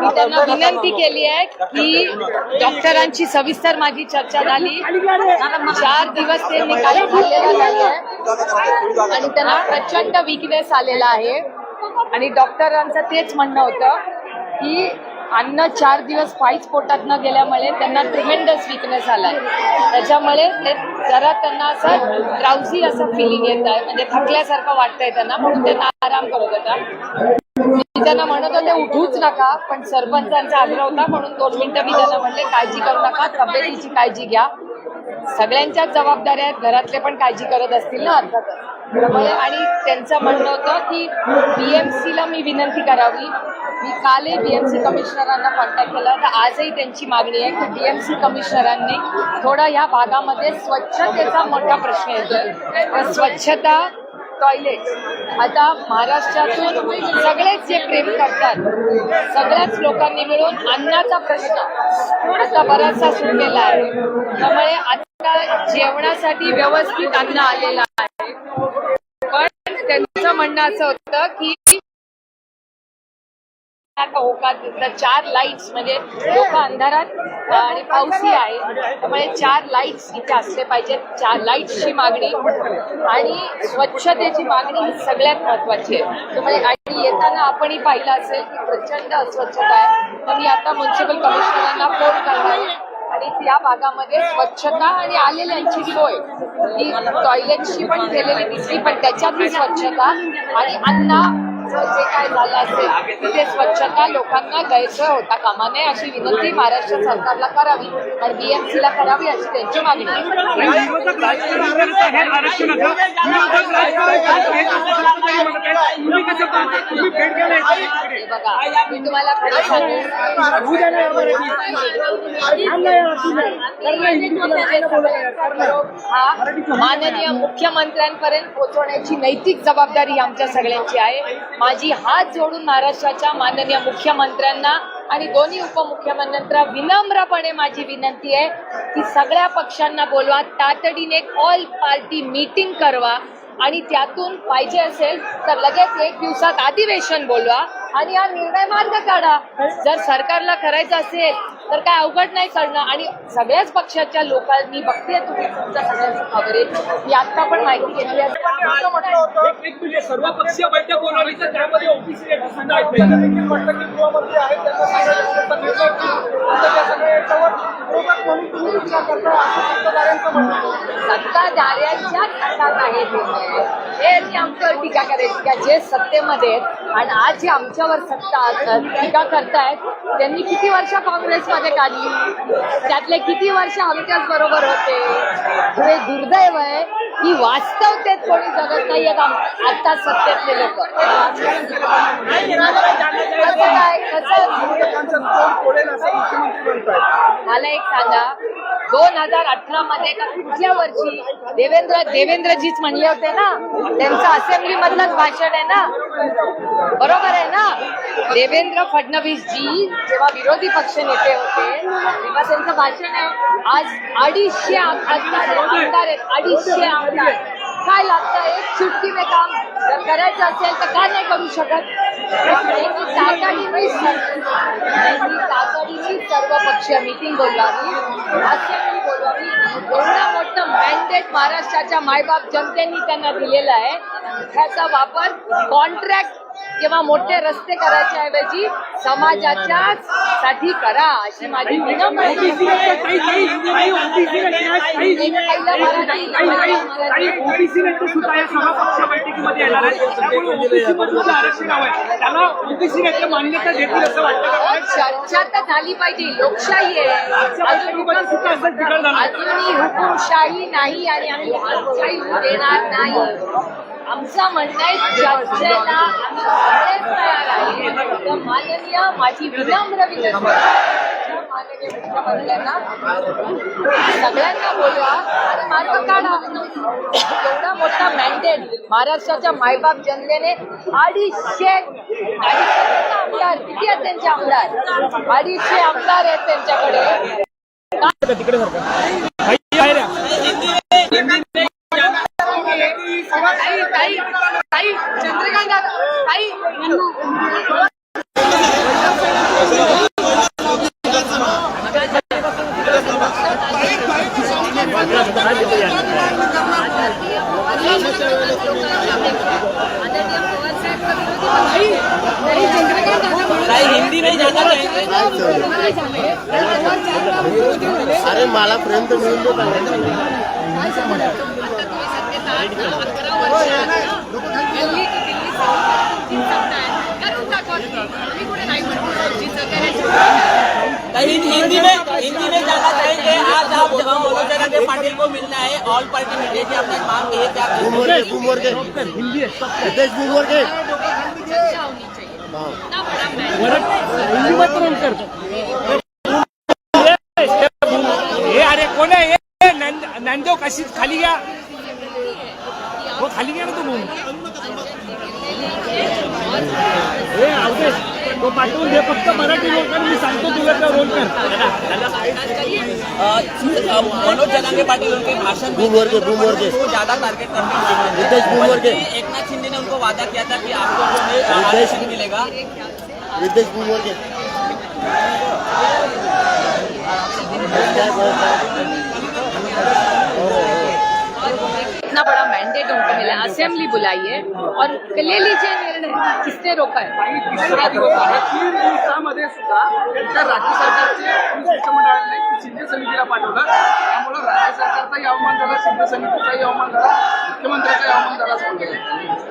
मी त्यांना विनंती केली आहे की डॉक्टरांची सविस्तर माझी चर्चा झाली. चार दिवस ते निकाल खाल्लेला नाही आहे आणि त्यांना प्रचंड विकनेस आलेला आहे. आणि डॉक्टरांचं तेच म्हणणं होतं की अन्न चार दिवस काहीच पोटात न गेल्यामुळे त्यांना ट्रिमेंडस विकनेस आलाय. त्याच्यामुळे ते जरा त्यांना असं ड्राउझी असं फिलिंग येत आहे म्हणजे थकल्यासारखं वाटतंय त्यांना म्हणून त्यांना आराम करत होता. त्यांना म्हणत होते उठूच नका. पण सरपंचांचा आग्रह होता म्हणून दोन मिनिटं मी त्यांना म्हणले काळजी करू नका तब्येतीची काळजी घ्या. सगळ्यांच्याच जबाबदाऱ्या आहेत घरातले पण काळजी करत असतील ना? अर्थातच आणि त्यांचं म्हणणं होतं की बीएमसी ला मी विनंती करावी. मी कालही बीएमसी कमिशनरांना कॉन्टॅक्ट केला तर आजही त्यांची मागणी आहे की बीएमसी कमिशनरांनी थोडा या भागामध्ये स्वच्छतेचा मोठा प्रश्न येतोय. स्वच्छता टॉयलेट आता महाराष्ट्रातून सगळेच जे प्रेम करतात सगळ्याच लोकांनी मिळून अन्नाचा प्रश्न. आता बराचसा सुटलेला आहे. त्यामुळे आता जेवणासाठी व्यवस्थित अन्न आलेलं आहे. पण त्यांचं म्हणणं असं होतं की का होकार दिसतात चार लाईट्स म्हणजे लोक अंधारात आणि पाऊसही आहे. त्यामुळे चार लाईट्स इथे असले पाहिजेत चार लाईट्सची मागणी आणि स्वच्छतेची मागणी ही सगळ्यात महत्वाची आहे. त्यामुळे आणि येताना आपणही पाहिलं असेल की प्रचंड अस्वच्छता आहे. तर मी आता म्युन्सिपल कमिशनरांना फोन करणार आहे. आणि त्या भागामध्ये स्वच्छता आणि आलेल्यांची सोय ही टॉयलेटची पण केलेली दिसली पण त्याच्यातली स्वच्छता आणि अन्न जे काय झालं असेल ते स्वच्छता लोकांना गैरसोय होता कामा नये अशी विनंती महाराष्ट्र सरकारला करावी आणि बीएमसी ला करावी अशी त्यांची मागणी आहे. तुम्ही कसं तुम्ही भेट हे तुम्हाला हा माननीय मुख्यमंत्र्यांपर्यंत पोहोचवण्याची नैतिक जबाबदारी आमच्या सगळ्यांची आहे. माझी हात जोडून महाराष्ट्राच्या माननीय मुख्यमंत्र्यांना आणि दोन्ही उपमुख्यमंत्र्यांना विनम्रपणे माझी विनंती आहे की सगळ्या पक्षांना बोलवा. तातडीने ऑल पार्टी मीटिंग करवा. आणि त्यातून पाहिजे असेल तर लगेच एक दिवसात अधिवेशन बोलवा आणि हा निर्णय मार्ग काढा. जर सरकारला करायचं असेल तर काय अवघड नाही करणं आणि सगळ्याच पक्षाच्या लोकांनी बघते तुम्ही तुमच्या सगळ्यांचं कव्हरेज मी आता पण माहिती घेतली आहे. असं म्हटलं होतं. एक एक सर्व पक्षीय बैठक बोलवली तर त्यामध्ये ओबीसी त्याच्यावर सुद्धा आहेत विरोधक म्हणून तुम्ही विचार करता असं सत्ताधाऱ्यांचं म्हणणं आहे. सत्ताधाऱ्यांच्या हातात आहे ते हे ती आमच्यावर टीका करायची का जे सत्तेमध्ये आहेत आणि आज जे आमच्यावर सत्ता अ, टीका करतायत त्यांनी किती वर्ष काँग्रेसमध्ये काढली? त्यातले किती वर्ष आमच्याच बरोबर होते? हे दुर्दैव आहे. की वास्तवतेत कोणी जगत नाहीयेत आम- आता सत्तेतले लोक. कसं काय कसं विरोधकांचं तोंड फोडेल असं मुख्यमंत्री म्हणतायत मला एक सांगा दोन हजार अठरा मध्ये का कुठल्या वर्षी देवेंद्र देवेंद्रजीच म्हणले होते ना त्यांचं असेंब्ली मधलंच भाषण आहे ना? बरोबर आहे ना? देवेंद्र फडणवीस जी जेव्हा विरोधी पक्ष नेते होते तेव्हा त्यांचं भाषण आहे आज अडीचशे आम- आमदार आहेत अडीचशे आमदार. काय लागतं? एक चुटकी में काम जर करायचं असेल तर का नाही करू शकत? सर्व- मीटिंग पक्षीय मिटिंग बोलवावी असेंब्ली बोलवावी. एवढं मोठं मॅन्डेट महाराष्ट्राच्या मायबाप जनतेने त्यांना दिलेलं आहे. त्याचा वापर कॉन्ट्रॅक्ट किंवा मोठे रस्ते करायच्या ऐवजी समाजाच्या साठी करा अशी माझी चर्चा तर झाली पाहिजे. लोकशाही आहे. अजूनही हुकुमशाही नाही आणि आम्ही देणार नाही. आमचं म्हणणं आहे चर्चेला आम्ही सगळेच तयार आहे. तर माननीय माझी विनम्र विनंती माननीय मुख्यमंत्र्यांना सगळ्यांना बोलवा. आणि मार्ग काढा. एवढा मोठा मॅन्डेट महाराष्ट्राच्या मायबाप जनतेने अडीचशे अडीचशे आमदार. किती आहेत त्यांचे आमदार? अडीचशे आमदार आहेत त्यांच्याकडे. तिकडे अरे मला पर्यंत मिळून देत आहे. हिंदी में हिंदी में जानना चाहेंगे आज आप मनोज आनंद पाटिल को मिलना है ऑल पार्टी मीटिंग की आपने मांग की है। क्या बूमवर हे अरे कोण आहे? हे कशी खाली घ्या. हो खाली घ्या ना तू म्हणून. हे अवधेश तो पाठवून घे फक्त मराठी लोकांना मी सांगतो तुला त्या रोल मनोज जनांगे पाटिल उनके भाषण बूम वर्ग बूम वर्ग ज़्यादा टारगेट करते हैं। रितेश बूम वर्ग एकनाथ शिंदे ने उनको वादा किया था कि आपको रितेश मिलेगा रितेश बूम वर्ग Thank you. इतना बड़ा मैंडेट उनको मिला असेंबली बुलाई है और ले लीजिए निर्णय किसने रोका है? तिसरा दिवस आहे तीन दिवसामध्ये सुद्धा त्या राज्य सरकारचे शिष्टमंडळाने शिंदे समितीला पाठवलं. त्यामुळे राज्य सरकारचाही अवमान झाला शिंदे समितीचाही अवमान झाला मुख्यमंत्र्याचाही अवमान झाला.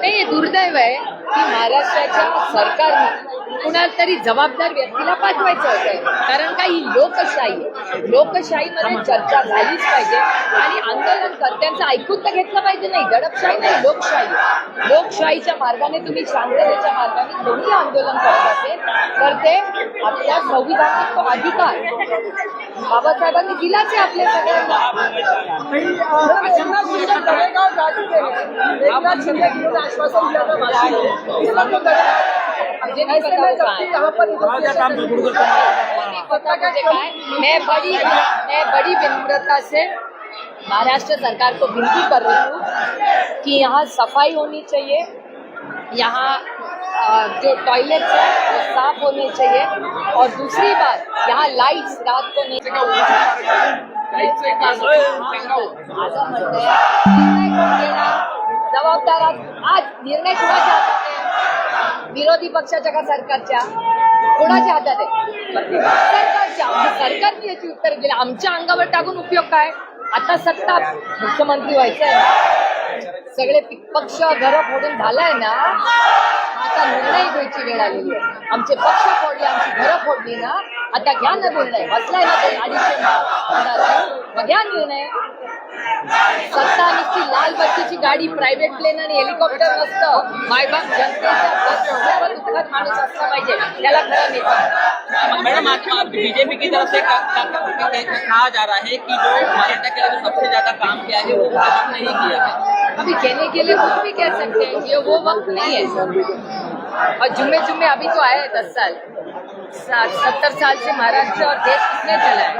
नाही हे दुर्दैव आहे. की महाराष्ट्राच्या सरकारने कुणाला तरी जबाबदार व्यक्तीला पाठवायचं होतं. कारण का ही लोकशाही आहे. लोकशाहीमध्ये चर्चा झालीच पाहिजे आणि आंदोलनकर्त्यांचं ऐकून तर घेतलं पाहिजे नाही. दडपशाही नाही लोकशाही. लोकशाहीच्या मार्गाने तुम्ही शांततेच्या मार्गाने कोणी आंदोलन करत. तर ते आपल्या संविधानात तो अधिकार बाबासाहेबांनी दिलाच आहे आपल्या सगळ्यांना एकनाथ शिंदे तळेगाव गाठी गेले एकनाथ शिंदे घेऊन आश्वासन दिलं तर बाकी नाही. इसका तो मुझे नहीं पता वो कहाँ है। यहाँ पर नहीं पता मुझे कहा है मैं बड़ी मैं बड़ी विनम्रता से महाराष्ट्र सरकार को विनती कर रही हूँ कि यहाँ सफाई होनी चाहिए यहाँ अ, जो टॉयलेट्स है वो साफ होने चाहिए। और दूसरी बात यहाँ लाइट्स रात को नहीं? जबाबदार आज निर्णय कुणाच्या हातात आहे? विरोधी पक्षाच्या का सरकारच्या? कोणाच्या हातात आहे? सरकारच्या. म्हणजे सरकारने याची उत्तर दिली. आमच्या अंगावर टाकून उपयोग काय? आता सत्ता मुख्यमंत्री व्हायचं आहे ना. सगळे पक्ष घर फोडून झालाय ना. आता निर्णय घ्यायची वेळ आलेली आमचे पक्ष फोडले, आमची घरं फोडली ना, आता घ्या ना निर्णय बसलाय ना ते अडीचशे घ्या निर्णय. सत्ता नुसती लाल बत्तीची गाडी प्रायव्हेट प्लेन आणि हेलिकॉप्टर नसतं. मायबाप जनतेच्या दुःखात माणूस असला पाहिजे. त्याला खरं नेता मैडम बीजेपी की तरफ़ से कहा जा रहा है कि जो मराठा के लिए सबसे ज़्यादा काम किया है, वो भाजपा ने ही किया है? अभी कहने के लिए कुछ भी कह सकते हैं, ये वो वक्त नहीं है। और जुम्मे जुम्मे अभी तो आए हैं दस साल। सत्तर साल से महाराष्ट्र और देश कितने चला है।